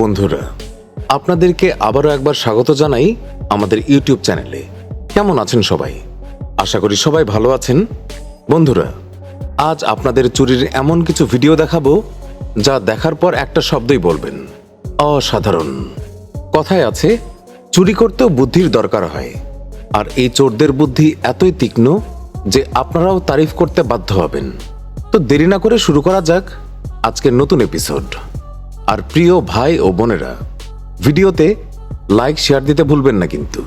বন্ধুরা, আপনাদেরকে আবারও একবার স্বাগত জানাই আমাদের ইউটিউব চ্যানেলে। কেমন আছেন সবাই? আশা করি সবাই ভালো আছেন। বন্ধুরা, আজ আপনাদের চুরির এমন কিছু ভিডিও দেখাবো, যা দেখার পর একটা শব্দই বলবেন, অসাধারণ। কথায় আছে, চুরি করতেও বুদ্ধির দরকার হয়, আর এই চোরদের বুদ্ধি এতই তীক্ষ্ণ যে আপনারাও তারিফ করতে বাধ্য হবেন। তো দেরি না করে শুরু করা যাক আজকের নতুন এপিসোড। আর প্রিয় ভাই ও বোনেরা, ভিডিওতে লাইক শেয়ার দিতে ভুলবেন না কিন্তু।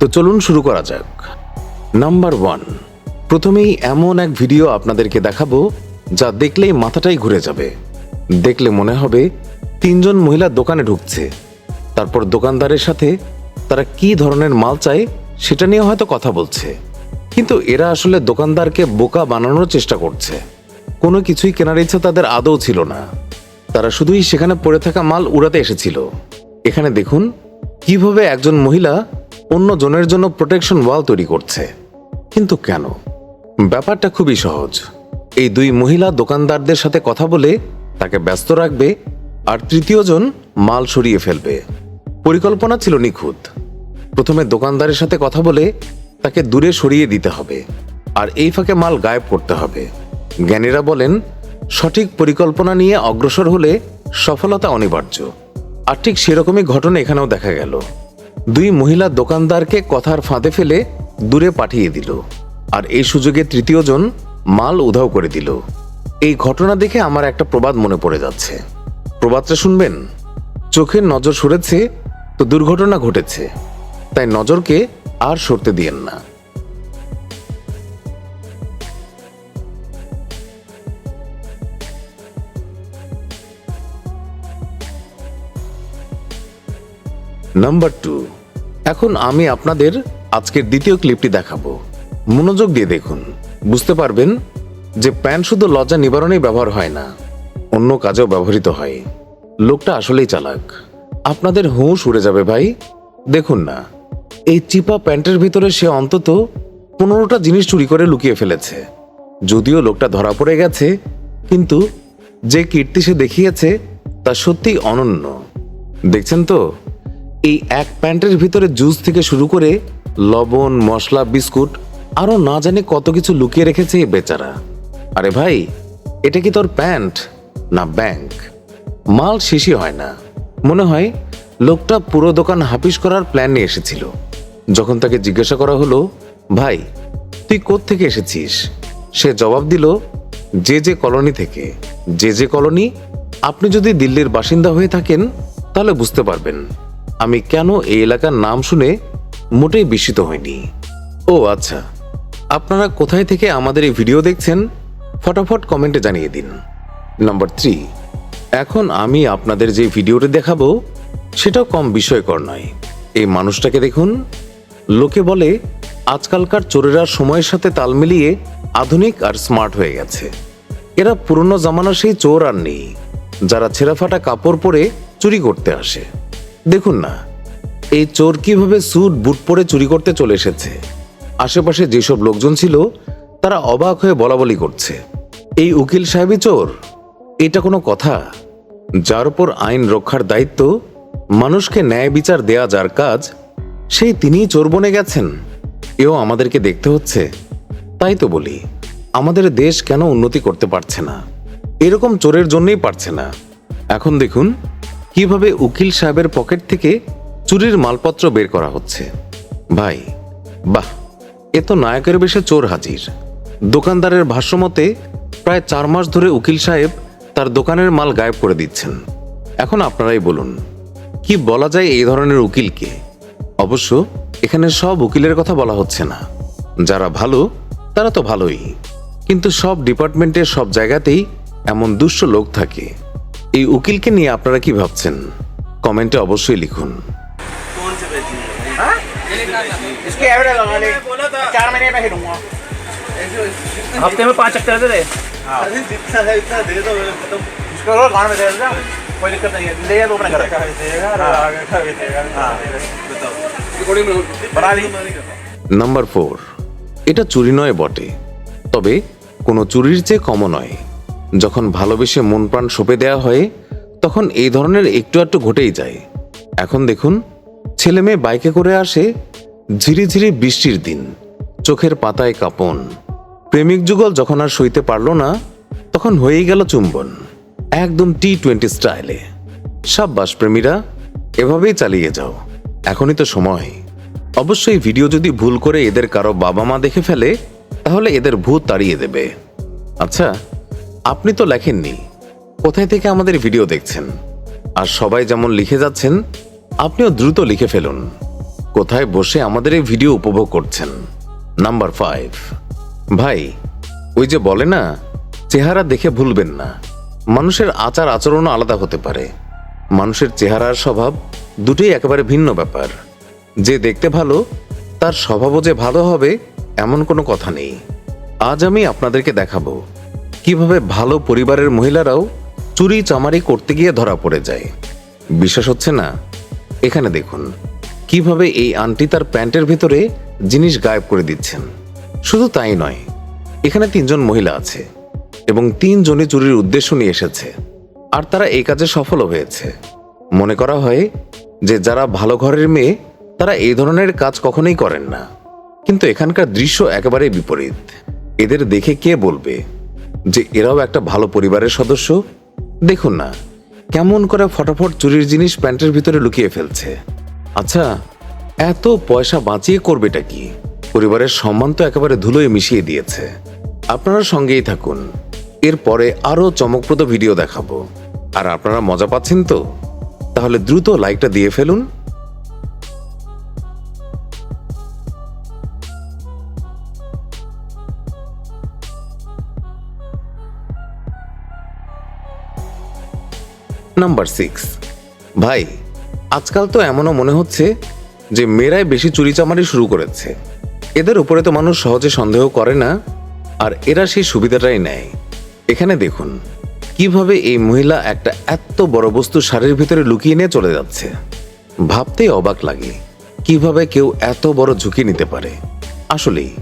তো চলুন শুরু করা যাক। নাম্বার ওয়ান প্রথমেই এমন এক ভিডিও আপনাদেরকে দেখাবো যা দেখলেই মাথাটাই ঘুরে যাবে। দেখলে মনে হবে তিনজন মহিলা দোকানে ঢুকছে। তারপর দোকানদারের সাথে তারা কি ধরনের মাল চায় সেটা নিয়ে হয়তো কথা বলছে। কিন্তু এরা আসলে দোকানদারকে বোকা বানানোর চেষ্টা করছে। কোনো কিছুই কেনার ইচ্ছা তাদের আদৌ ছিল না। তারা শুধুই সেখানে পড়ে থাকা মাল উড়াতে এসেছিল। এখানে দেখুন কীভাবে একজন মহিলা অন্য জনের জন্য প্রোটেকশন ওয়াল তৈরি করছে। কিন্তু কেন? ব্যাপারটা খুবই সহজ। এই দুই মহিলা দোকানদারদের সাথে কথা বলে তাকে ব্যস্ত রাখবে আর তৃতীয়জন মাল সরিয়ে ফেলবে। পরিকল্পনা ছিল নিখুঁত। প্রথমে দোকানদারের সাথে কথা বলে তাকে দূরে সরিয়ে দিতে হবে। আর এই ফাঁকে মাল গায়েব করতে হবে। জ্ঞানীরা বলেন সঠিক পরিকল্পনা নিয়ে অগ্রসর হলে সফলতা অনিবার্য। আর ঠিক সেরকমই ঘটনা এখানেও দেখা গেল। দুই মহিলা দোকানদারকে কথার ফাঁদে ফেলে দূরে পাঠিয়ে দিল। আর এই সুযোগে তৃতীয়জন মাল উধাও করে দিল। এই ঘটনা দেখে আমার একটা প্রবাদ মনে পড়ে যাচ্ছে। প্রবাদটা শুনবেন? চোখের নজর সরেছে, তো দুর্ঘটনা ঘটেছে। তাই নজরকে আর সরতে দিয়েন না। নাম্বার টু এখন আমি আপনাদের আজকের দ্বিতীয় ক্লিপটি দেখাবো। মনোযোগ দিয়ে দেখুন। বুঝতে পারবেন যে প্যান শুধু লজ্জা নিবারণেই ব্যবহার হয় না, অন্য কাজেও ব্যবহৃত হয়। লোকটা আসলেই চালাক। আপনাদের হুঁশ উড়ে যাবে ভাই। দেখুন না, এই চিপা প্যান্টের ভিতরে সে অন্তত পনেরোটা জিনিস চুরি করে লুকিয়ে ফেলেছে। যদিও লোকটা ধরা পড়ে গেছে, কিন্তু যে কীর্তি সে দেখিয়েছে তা সত্যি অনন্য। দেখছেন তো? এই এক প্যান্টের ভিতরে জুস থেকে শুরু করে লবণ, মশলা, বিস্কুট আরও না জানি কত কিছু লুকিয়ে রেখেছে এই বেচারা। আরে ভাই, এটা কি তোর প্যান্ট? না, ব্যাংক। মাল শেষই হয় না। মনে হয় লোকটা পুরো দোকান হাফিস করার প্ল্যান নিয়ে এসেছিল। যখন তাকে জিজ্ঞাসা করা হলো, ভাই, তুই থেকে এসেছিস? সে জবাব দিল, যে যে কলোনি থেকে। যে যে কলোনি, আপনি যদি দিল্লির বাসিন্দা হয়ে থাকেন, তাহলে বুঝতে পারবেন। আমি কেন এই এলাকার নাম শুনে মোটেই বিস্মিত হইনি? ও আচ্ছা। আপনারা কোথায় থেকে আমাদের এই ভিডিও দেখছেন, ফটাফট কমেন্টে জানিয়ে দিন। নম্বর থ্রি, এখন আমি আপনাদের যে ভিডিওটি দেখাবো, সেটাও কম বিষয়কর নয়। এই মানুষটাকে দেখুন, লোকে বলে, আজকালকার চোরেরা সময়ের সাথে তাল মিলিয়ে আধুনিক আর স্মার্ট হয়ে গেছে। এরা পুরনো জামানার সেই চোর আর নেই, যারা ছেঁড়াফাটা কাপড় পরে চুরি করতে আসে। দেখুন না, এই চোর কীভাবে স্যুট, বুট পরে চুরি করতে চলে এসেছে? আশেপাশে যেসব লোকজন ছিল, তারা অবাক হয়ে বলা বলি করছে। এই উকিল সাহেবই চোর? এটা কোনো কথা? যার উপর আইন রক্ষার দায়িত্ব, মানুষকে ন্যায় বিচার দেয়া যার কাজ, সেই তিনিই চোর বনে গেছেন। এও আমাদেরকে দেখতে হচ্ছে। তাই তো বলি, আমাদের দেশ কেন উন্নতি করতে পারছে না? এরকম চোরের জন্যই পারছে না। এখন দেখুন কীভাবে উকিল সাহেবের পকেট থেকে চুরির মালপত্র বের করা হচ্ছে? ভাই, বাহ, এ তো নায়কের বেশে চোর হাজির। দোকানদারের ভাষ্যমতে, প্রায় চার মাস ধরে উকিল সাহেব তার দোকানের মাল গায়েব করে দিচ্ছেন। এখন আপনারাই বলুন, কি বলা যায় এই ধরনের উকিলকে? অবশ্য এখানে সব উকিলের কথা বলা হচ্ছে না। যারা ভালো, তারা তো ভালোই। কিন্তু সব ডিপার্টমেন্টের সব জায়গাতেই এমন দুষ্ট লোক থাকে। এই উকিলকে নিয়ে আপনারা কি ভাবছেন কমেন্টে অবশ্যই লিখুন कौन से बेची है हाँ? इसके एवरेज लगा ले चार महीने में दूंगा हफ्ते में पाँच चक्कर दे दे हाँ अरे जितना है इतना दे दो मेरे को तो इसको रोज गाँव में दे देना कोई दिक्कत नहीं है ले जा तो अपने घर का भी देगा और आगे का भी देगा हाँ। बताओ बना ली নাম্বার ফোর এটা চুরি নয় বটে তবে কোনো চুরির চেয়ে কমও নয় যখন ভালোবেসে মন প্রাণ সঁপে দেওয়া হয়, তখন এই ধরনের একটু একটু ঘটেই যায়। এখন দেখুন, ছেলে মেয়ে বাইকে করে আসে, ঝিরি ঝিরি বৃষ্টির দিন, চোখের পাতায় কাঁপন। প্রেমিক যুগল যখন আর সইতে পারল না, তখন হয়েই গেল চুম্বন, একদম টি টোয়েন্টি স্টাইলে। সাব্বাস প্রেমীরা, এভাবেই চালিয়ে যাও, এখনই তো সময়। অবশ্যই ভিডিও যদি ভুল করে এদের কারও বাবা মা দেখে ফেলে, তাহলে এদের ভূত তাড়িয়ে দেবে। আচ্ছা আপনি তো লেখেননি। কোথায় থেকে আমাদের ভিডিও দেখছেন? আর সবাই যেমন লিখে যাচ্ছেন, আপনিও দ্রুত লিখে ফেলুন। কোথায় বসে আমাদের এই ভিডিও উপভোগ করছেন? নাম্বার ফাইভ ভাই, ওই যে বলে না, চেহারা দেখে ভুলবেন না। মানুষের আচার আচরণও আলাদা হতে পারে। মানুষের চেহারার স্বভাব দুটোই একেবারে ভিন্ন ব্যাপার। যে দেখতে ভালো, তার স্বভাবও যে ভালো হবে, এমন কোনো কথা নেই। আজ আমি আপনাদেরকে দেখাবো। কীভাবে ভালো পরিবারের মহিলারাও চুরি চামারি করতে গিয়ে ধরা পড়ে যায়। বিশ্বাস হচ্ছে না? এখানে দেখুন, কীভাবে এই আন্টি তার প্যান্টের ভিতরে জিনিস গায়েব করে দিচ্ছেন। শুধু তাই নয়, এখানে তিনজন মহিলা আছে এবং তিনজনই চুরির উদ্দেশ্য নিয়ে এসেছে, আর তারা এই কাজে সফলও হয়েছে। মনে করা হয় যে যারা ভালো ঘরের মেয়ে, তারা এই ধরনের কাজ কখনোই করেন না। কিন্তু এখানকার দৃশ্য একেবারেই বিপরীত। এদের দেখে কে বলবে? যে এরাও একটা ভালো পরিবারের সদস্য? দেখুন না, কেমন করে ফটাফট চুরির জিনিস প্যান্টের ভিতরে লুকিয়ে ফেলছে। আচ্ছা এত পয়সা বাঁচিয়ে করবেটা কি? পরিবারের সম্মান তো একেবারে ধুলোয় মিশিয়ে দিয়েছে। আপনারা সঙ্গেই থাকুন। এরপরে আরও চমকপ্রদ ভিডিও দেখাবো। আর আপনারা মজা পাচ্ছেন তো? তাহলে দ্রুত লাইকটা দিয়ে ফেলুন। Number six. ভাই, আজকাল তো এমনও মনে হচ্ছে যে মেয়েরাই বেশি চুরিচামারি শুরু করেছে। এদের উপরে তো মানুষ সহজে সন্দেহ করে না, আর এরা সেই সুবিধাটাই নেয়। এখানে দেখুন, কীভাবে এই মহিলা একটা এত বড় বস্তু শাড়ির ভিতরে লুকিয়ে নিয়ে চলে যাচ্ছে। ভাবতেই অবাক লাগে, কীভাবে কেউ এত বড় ঝুঁকি নিতে পারে। আসলেই,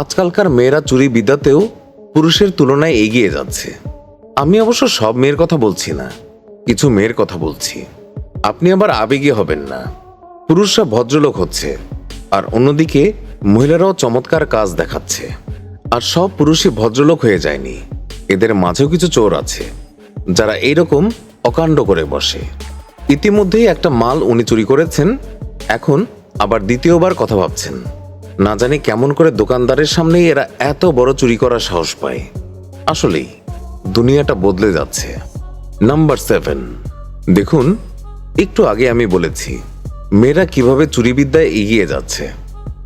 আজকালকার মেয়েরা চুরি বিদ্যাতেও পুরুষের তুলনায় এগিয়ে যাচ্ছে। আমি অবশ্য সব মেয়ের কথা বলছি না কিছু মেয়ের কথা বলছি। আপনি আবার আবেগী হবেন না। পুরুষরা ভদ্রলোক হচ্ছে, আর অন্যদিকে মহিলারাও চমৎকার কাজ দেখাচ্ছে। আর সব পুরুষই ভদ্রলোক হয়ে যায়নি। এদের মাঝেও কিছু চোর আছে, যারা এইরকম অকাণ্ড করে বসে। ইতিমধ্যেই একটা মাল উনি চুরি করেছেন, এখন আবার দ্বিতীয়বার কথা ভাবছেন। না জানি কেমন করে দোকানদারের সামনেই এরা এত বড় চুরি করার সাহস পায়। আসলেই, দুনিয়াটা বদলে যাচ্ছে। নাম্বার সেভেন দেখুন, একটু আগে আমি বলেছি, মেয়েরা কীভাবে চুরিবিদ্যায় এগিয়ে যাচ্ছে।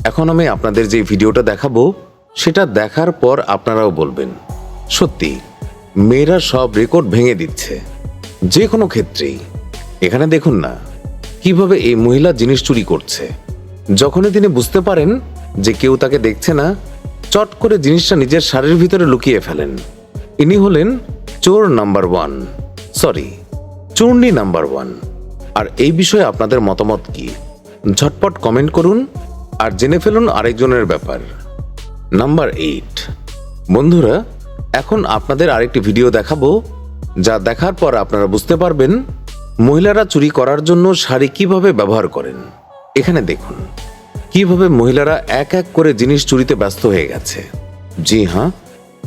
এখন আমি আপনাদের যে ভিডিওটা দেখাবো, সেটা দেখার পর আপনারাও বলবেন, সত্যি, মেয়েরা সব রেকর্ড ভেঙে দিচ্ছে, যে কোনো ক্ষেত্রেই। এখানে দেখুন না, কীভাবে এই মহিলা জিনিস চুরি করছে। যখনই তিনি বুঝতে পারেন যে কেউ তাকে দেখছে না, চট করে জিনিসটা নিজের শাড়ির ভিতরে লুকিয়ে ফেলেন। ইনি হলেন চোর number one. Sorry Churni number one আর এই বিষয়ে আপনাদের মতামত কি? ঝটপট কমেন্ট করুন আর জেনে ফেলুন আরেকজনের ব্যাপার। নাম্বার এইট বন্ধুরা, এখন আপনাদের আরেকটি ভিডিও দেখাবো, যা দেখার পর আপনারা বুঝতে পারবেন মহিলারা চুরি করার জন্য শাড়ি কীভাবে ব্যবহার করেন। এখানে দেখুন, কীভাবে মহিলারা এক এক করে জিনিস চুরিতে ব্যস্ত হয়ে গেছে। জি হ্যাঁ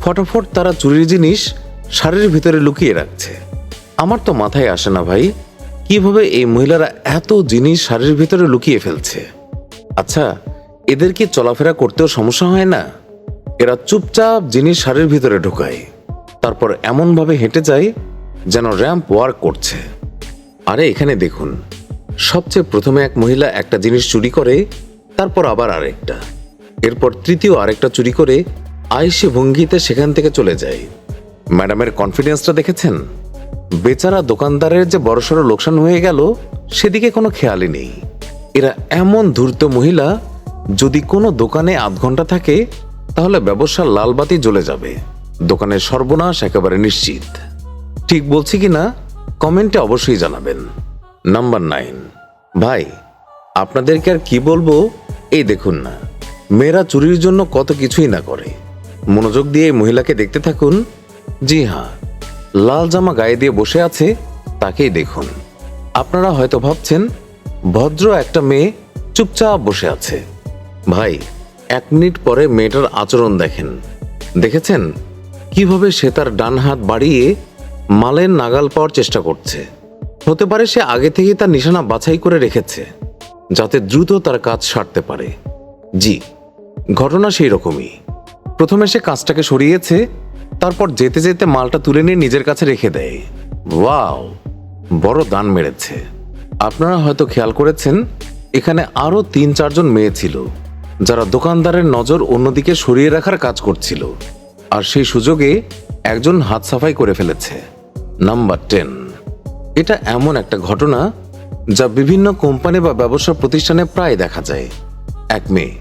ফটাফট তারা চুরির জিনিস শাড়ির ভিতরে লুকিয়ে রাখছে। আমার তো মাথায় আসে না ভাই, কীভাবে এই মহিলারা এত জিনিস শাড়ির ভিতরে লুকিয়ে ফেলছে? আচ্ছা এদের কি চলাফেরা করতেও সমস্যা হয় না? এরা চুপচাপ জিনিস শাড়ির ভিতরে ঢোকায়, তারপর এমনভাবে হেঁটে যায় যেন র্যাম্প ওয়ার্ক করছে। আরে এখানে দেখুন, সবচেয়ে প্রথমে এক মহিলা একটা জিনিস চুরি করে, তারপর আবার আরেকটা। এরপর তৃতীয় আরেকটা চুরি করে আইসে ভঙ্গিতে সেখান থেকে চলে যায়। ম্যাডামের কনফিডেন্সটা দেখেছেন? বেচারা দোকানদারের যে বড়সড় লোকসান হয়ে গেল, সেদিকে কোনো খেয়ালই নেই। এরা এমন ধূর্ত মহিলা, যদি কোনো দোকানে আধ ঘণ্টা থাকে, তাহলে ব্যবসার লালবাতি জ্বলে যাবে। দোকানের সর্বনাশ একেবারে নিশ্চিত। ঠিক বলছি কি না, কমেন্টে অবশ্যই জানাবেন। Number nine. ভাই, আপনাদেরকে আর কি বলব? এই দেখুন না, মেয়েরা চুরির জন্য কত কিছুই না করে। মনোযোগ দিয়ে এই মহিলাকে দেখতে থাকুন। জি হ্যাঁ লাল জামা গায়ে দিয়ে বসে আছে, তাকেই দেখুন। আপনারা হয়তো ভাবছেন, ভদ্র একটা মেয়ে চুপচাপ বসে আছে। ভাই, এক মিনিট পরে মেয়েটার আচরণ দেখেন। দেখেছেন? কীভাবে সে তার ডান হাত বাড়িয়ে মালের নাগাল পাওয়ার চেষ্টা করছে। হতে পারে সে আগে থেকেই তার নিশানা বাছাই করে রেখেছে, যাতে দ্রুত তার কাজ সারতে পারে। জি, ঘটনা সেই রকমই। প্রথমে সে কাজটাকে সরিয়েছে তারপর যেতে যেতে মালটা তুলে নিয়ে নিজের কাছে রেখে দেয়। ওয়াও, বড় দান মেরেছে। আপনারা হয়তো খেয়াল করেছেন, এখানে আরও তিন চারজন মেয়ে ছিল, যারা দোকানদারের নজর অন্যদিকে সরিয়ে রাখার কাজ করছিল। আর সেই সুযোগে একজন হাত সাফাই করে ফেলেছে। Number ten. এটা এমন একটা ঘটনা যা বিভিন্ন কোম্পানি বা ব্যবসা প্রতিষ্ঠানে প্রায় দেখা যায়। এক মেয়ে,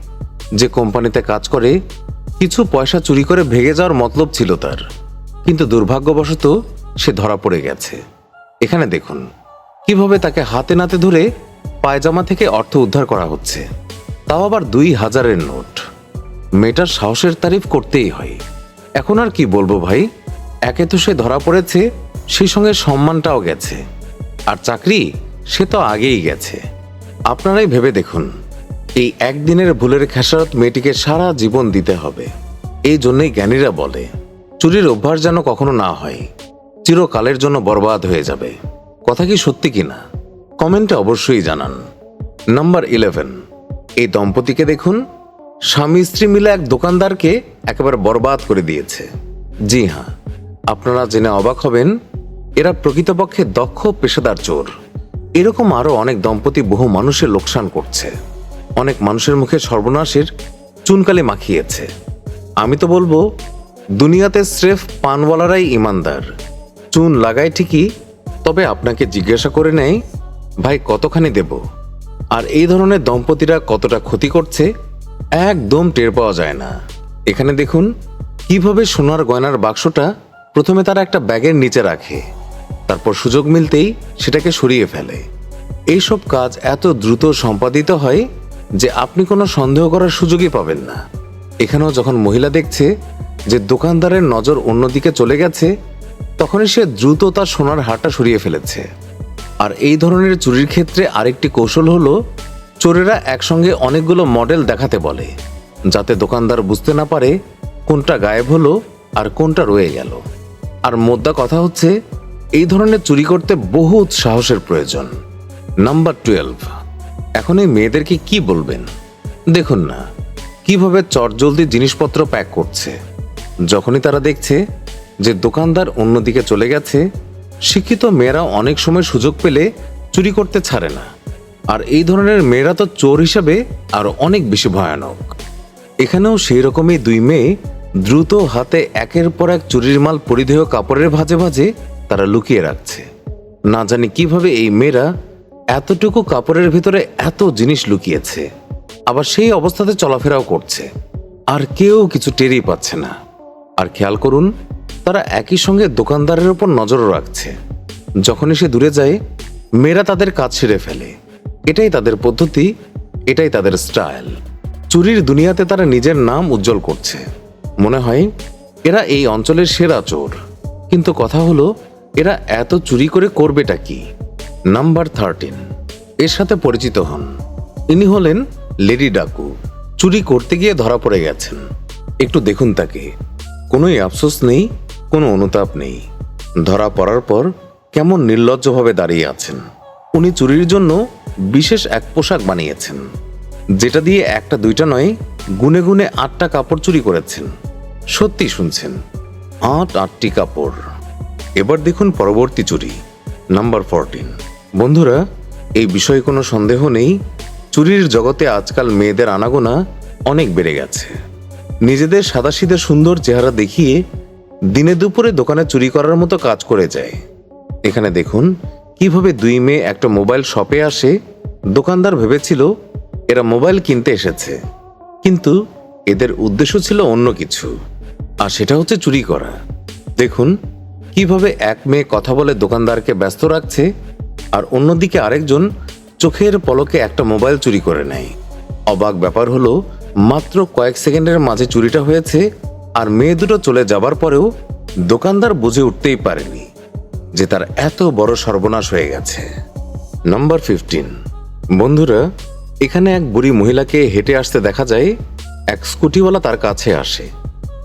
যে কোম্পানিতে কাজ করে কিছু পয়সা চুরি করে ভেঙে যাওয়ার মতলব ছিল তার। কিন্তু দুর্ভাগ্যবশত সে ধরা পড়ে গেছে। এখানে দেখুন, কীভাবে তাকে হাতে নাতে ধরে পায়জামা থেকে অর্থ উদ্ধার করা হচ্ছে। তাও আবার দুই হাজারের নোট। মেয়েটার সাহসের তারিফ করতেই হয়। এখন আর কি বলব ভাই, একে তো সে ধরা পড়েছে, সেই সঙ্গে সম্মানটাও গেছে। আর চাকরি সে তো আগেই গেছে। আপনারাই ভেবে দেখুন। এই একদিনের ভুলের খেসারত মেয়েটিকে সারা জীবন দিতে হবে। এই জন্যই জ্ঞানীরা বলে, চুরির অভ্যাস যেন কখনো না হয়, চিরকালের জন্য বরবাদ হয়ে যাবে। কথা কি সত্যি কিনা কমেন্টে অবশ্যই জানান। নাম্বার ইলেভেন, এই দম্পতিকে দেখুন। স্বামী স্ত্রী মিলে এক দোকানদারকে একেবারে বরবাদ করে দিয়েছে। জি হ্যাঁ আপনারা জেনে অবাক হবেন, এরা প্রকৃতপক্ষে দক্ষ পেশাদার চোর। এরকম আরও অনেক দম্পতি বহু মানুষের লোকসান করছে। অনেক মানুষের মুখে সর্বনাশের চুনকালি মাখিয়েছে। আমি তো বলব, দুনিয়াতে স্রেফ পানওয়ালারাই ইমানদার। চুন লাগায় ঠিকই, তবে আপনাকে জিজ্ঞাসা করে নেয় ভাই, কতখানি দেব? আর এই ধরনের দম্পতিরা কতটা ক্ষতি করছে, একদম টের পাওয়া যায় না। এখানে দেখুন, কীভাবে সোনার গয়নার বাক্সটা প্রথমে তারা একটা ব্যাগের নিচে রাখে, তারপর সুযোগ মিলতেই সেটাকে সরিয়ে ফেলে। এইসব কাজ এত দ্রুত সম্পাদিত হয় যে আপনি কোনো সন্দেহ করার সুযোগই পাবেন না। এখানেও যখন মহিলা দেখছে যে দোকানদারের নজর অন্যদিকে চলে গেছে, তখনই সে দ্রুত তার সোনার হারটা সরিয়ে ফেলেছে। আর এই ধরনের চুরির ক্ষেত্রে আরেকটি কৌশল হলো, চোরেরা একসঙ্গে অনেকগুলো মডেল দেখাতে বলে, যাতে দোকানদার বুঝতে না পারে কোনটা গায়েব হলো আর কোনটা রয়ে গেল। আর মোদ্দা কথা হচ্ছে, এই ধরনের চুরি করতে বহুত সাহসের প্রয়োজন। Number twelve. এখন এই মেয়েদেরকে কি বলবেন? দেখুন না, কীভাবে চটজলদি জিনিসপত্র প্যাক করছে। যখনই তারা দেখছে যে দোকানদার অন্যদিকে চলে গেছে, শিক্ষিত মেয়েরা অনেক সময় সুযোগ পেলে চুরি করতে ছাড়ে না। আর এই ধরনের মেয়েরা তো চোর হিসাবে আরও অনেক বেশি ভয়ানক। এখানেও সেই রকমই দুই মেয়ে দ্রুত হাতে একের পর এক চুরির মাল পরিধেয় কাপড়ের ভাজে ভাজে তারা লুকিয়ে রাখছে। না জানি কীভাবে এই মেয়েরা এতটুকু কাপড়ের ভিতরে এত জিনিস লুকিয়েছে। আবার সেই অবস্থাতে চলাফেরাও করছে। আর কেউ কিছু টেরই পাচ্ছে না। আর খেয়াল করুন, তারা একই সঙ্গে দোকানদারের উপর নজরও রাখছে। যখনই সে দূরে যায়, মেয়েরা তাদের কাজ সেরে ফেলে। এটাই তাদের পদ্ধতি, এটাই তাদের স্টাইল। চুরির দুনিয়াতে তারা নিজের নাম উজ্জ্বল করছে। মনে হয়, এরা এই অঞ্চলের সেরা চোর। কিন্তু কথা হলো, এরা এত চুরি করে করবেটা কি? Number thirteen. এর সাথে পরিচিত হন। ইনি হলেন লেডি ডাকু। চুরি করতে গিয়ে ধরা পড়ে গেছেন। একটু দেখুন তাকে। কোনোই আফসোস নেই, কোনো অনুতাপ নেই। ধরা পড়ার পর কেমন নির্লজ্জভাবে দাঁড়িয়ে আছেন। উনি চুরির জন্য বিশেষ এক পোশাক বানিয়েছেন। যেটা দিয়ে একটা দুইটা নয়, গুনে গুনে আটটা কাপড় চুরি করেছেন। সত্যি শুনছেন, আট আটটি কাপড়। এবার দেখুন পরবর্তী চুরি, নাম্বার ফোরটিন। বন্ধুরা, এই বিষয়ে কোনো সন্দেহ নেই। চুরির জগতে আজকাল মেয়েদের আনাগোনা অনেক বেড়ে গেছে। নিজেদের সাদাসিধে সুন্দর চেহারা দেখিয়ে দিনে দুপুরে দোকানে চুরি করার মতো কাজ করে যায়। এখানে দেখুন, কীভাবে দুই মেয়ে একটা মোবাইল শপে আসে, দোকানদার ভেবেছিল এরা মোবাইল কিনতে এসেছে। কিন্তু এদের উদ্দেশ্য ছিল অন্য কিছু, আর সেটা হচ্ছে চুরি করা। দেখুন, কীভাবে এক মেয়ে কথা বলে দোকানদারকে ব্যস্ত রাখছে আর অন্যদিকে আরেকজন চোখের পলকে একটা মোবাইল চুরি করে নেয়। অবাক ব্যাপার হলো, মাত্র কয়েক সেকেন্ডের মাঝে চুরিটা হয়েছে আর মেয়ে দুটো চলে যাবার পরেও দোকানদার বুঝে উঠতেই পারেনি যে তার এত বড় সর্বনাশ হয়ে গেছে। Number fifteen. বন্ধুরা, এখানে এক বুড়ি মহিলাকে হেঁটে আসতে দেখা যায়, এক স্কুটিওয়ালা তার কাছে আসে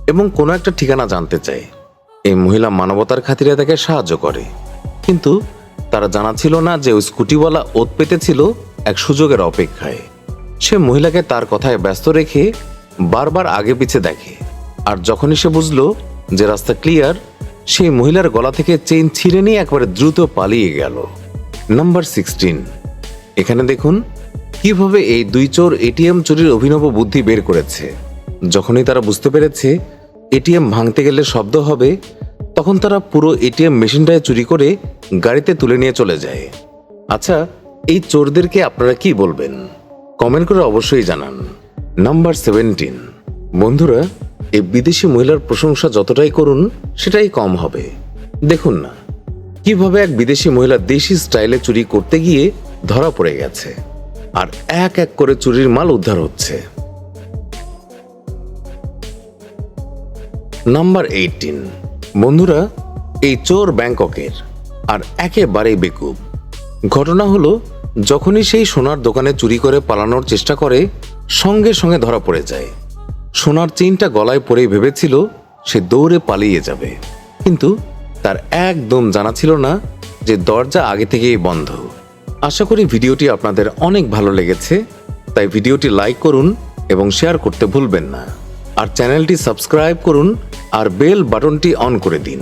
এবং কোনো একটা ঠিকানা জানতে চায়। এই মহিলা মানবতার খাতিরে তাকে সাহায্য করে। কিন্তু তারা জানা ছিল না যে ওই স্কুটিওয়ালা ওত পেতেছিল এক সুযোগের অপেক্ষায়। সে মহিলাকে তার কথায় ব্যস্ত রেখে বারবার আগে পিছে দেখে। আর যখনই সে বুঝলো যে রাস্তা ক্লিয়ার, সেই মহিলার গলা থেকে চেইন ছিঁড়ে নিয়ে একবারে দ্রুত পালিয়ে গেল। Number sixteen. এখানে দেখুন কীভাবে এই দুই চোর এটিএম চুরির অভিনব বুদ্ধি বের করেছে। যখনই তারা বুঝতে পেরেছে, এটিএম ভাঙতে গেলে শব্দ হবে তখন তারা পুরো এটিএম মেশিনটায় চুরি করে গাড়িতে তুলে নিয়ে চলে যায়। আচ্ছা এই চোরদেরকে আপনারা কি বলবেন? কমেন্ট করে অবশ্যই জানান। Number seventeen. বন্ধুরা, এই বিদেশি মহিলার প্রশংসা যতটাই করুন, সেটাই কম হবে। দেখুন না, কীভাবে এক বিদেশি মহিলা দেশি স্টাইলে চুরি করতে গিয়ে ধরা পড়ে গেছে, আর এক এক করে চুরির মাল উদ্ধার হচ্ছে। Number eighteen. বন্ধুরা, এই চোর ব্যাংককের আর একেবারেই বেকুব। ঘটনা হলো, যখনই সেই সোনার দোকানে চুরি করে পালানোর চেষ্টা করে, সঙ্গে সঙ্গে ধরা পড়ে যায়। সোনার চেইনটা গলায় পরেই ভেবেছিল সে দৌড়ে পালিয়ে যাবে। কিন্তু তার একদম জানা ছিল না যে দরজা আগে থেকেই বন্ধ। আশা করি ভিডিওটি আপনাদের অনেক ভালো লেগেছে, তাই ভিডিওটি লাইক করুন এবং শেয়ার করতে ভুলবেন না। আর চ্যানেলটি সাবস্ক্রাইব করুন আর বেল বাটনটি অন করে দিন।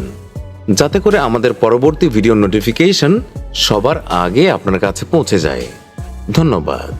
যাতে করে আমাদের পরবর্তী ভিডিও নোটিফিকেশন সবার আগে আপনার কাছে পৌঁছে যায়। ধন্যবাদ।